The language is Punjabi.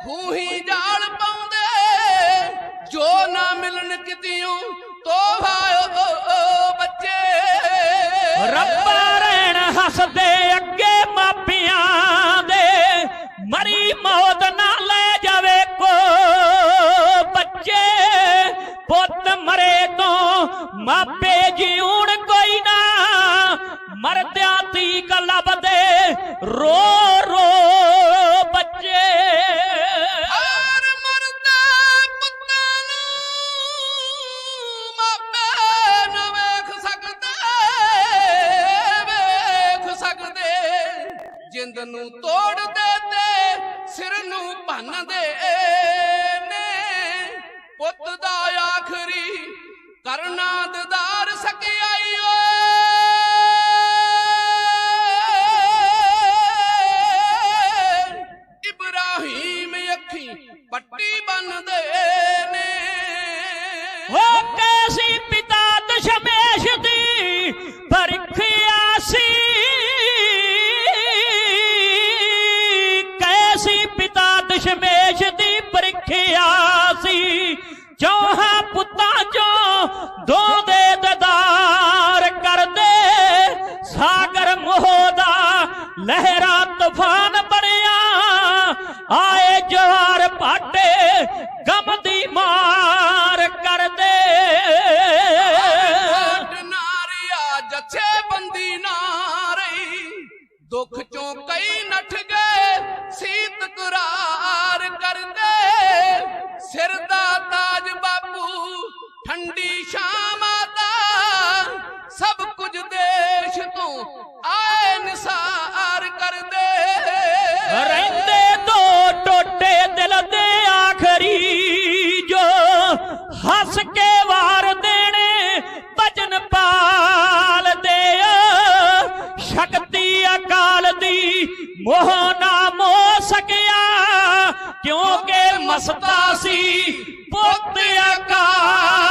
ਹੂਹੀ ਜਾਲ ਪਾਉਂਦੇ, ਜੋ ਨਾ ਮਿਲਣ ਕਿਤਿਓ ਤੋਹਾਓ ਬੱਚੇ। ਰੱਬਾ ਰਹਿਣ ਹੱਸਦੇ ਅੱਗੇ ਮਾਪਿਆਂ ਦੇ, ਮਰੀ ਮੌਤ ਨਾ ਲੈ ਜਾਵੇ ਕੋ ਬੱਚੇ। ਪੁੱਤ ਮਰੇ ਤੋਂ ਮਾਪੇ ਜਿਉਣ ਕੋਈ ਨਾ, ਮਰਦਿਆਂ ਤੀ ਲੱਭਦੇ, ਰੋ ਜਿੰਦ ਨੂੰ ਤੋੜਦੇ ਤੇ ਸਿਰ ਨੂੰ ਭੰਨਦੇ ਨੇ। ਪੁੱਤ ਦਾ ਆਖਰੀ ਕਰਨਾ ਦਦਾਰ ਸਕਿਆਈ ਓਏ। ਇਬਰਾਹੀਮ ਅੱਖੀ ਪੱਟੀ ਬੰਨਦੇ ਨੇ। ਹੋ ਕੈਸੀ ਦੀ ਸੀ ਚੌਹਾਂ ਪੁੱਤਾਂ ਚੋਂ ਦੋ ਦੇ ਦਦਾਰ ਕਰਦੇ। ਸਾਗਰ ਮੋਹ ਦਾ ਲਹਿਰਾ ਤੂਫਾਨ ਬਣਿਆ। ਆਏ ਜਵਾਰ ਭਾਟੇ ਗਮ ਦੀ ਮਾਰ ਕਰਦੇ। ਘਾਟ ਨਾਰਿਆ ਜੱਥੇ ਬੰਦੀ ਨਾ ਰਹੀ। ਦੁੱਖ ਚੋਂ ਕਈ ਨੱਠ ਗਏ, ਸੀਤ ਕੁਰਾਰ ਸਿਰ ਦਾ ਤਾਜ ਬਾਪੂ, ਠੰਡੀ ਸ਼ਾਮਾਂ ਦਾ, ਸਭ ਕੁਝ ਦੇਸ਼ ਤੋਂ ਆਏ ਨਿਸਾਰ ਕਰਦੇ। ਰਹਿੰਦੇ ਦੋ ਟੋਟੇ ਦਿਲ ਦੇ ਆਖਰੀ, ਜੋ ਹੱਸ ਕੇ ਵਾਰ ਦੇਣੇ ਭਜਨ ਪਾਲ ਦੇ ਸ਼ਕਤੀ ਅਕਾਲ ਦੀ ਮੋਹ ਕਿਉਂਕਿ ਮਸਤਾ ਸੀ ਪੁੱਤ ਅਕਾਲ।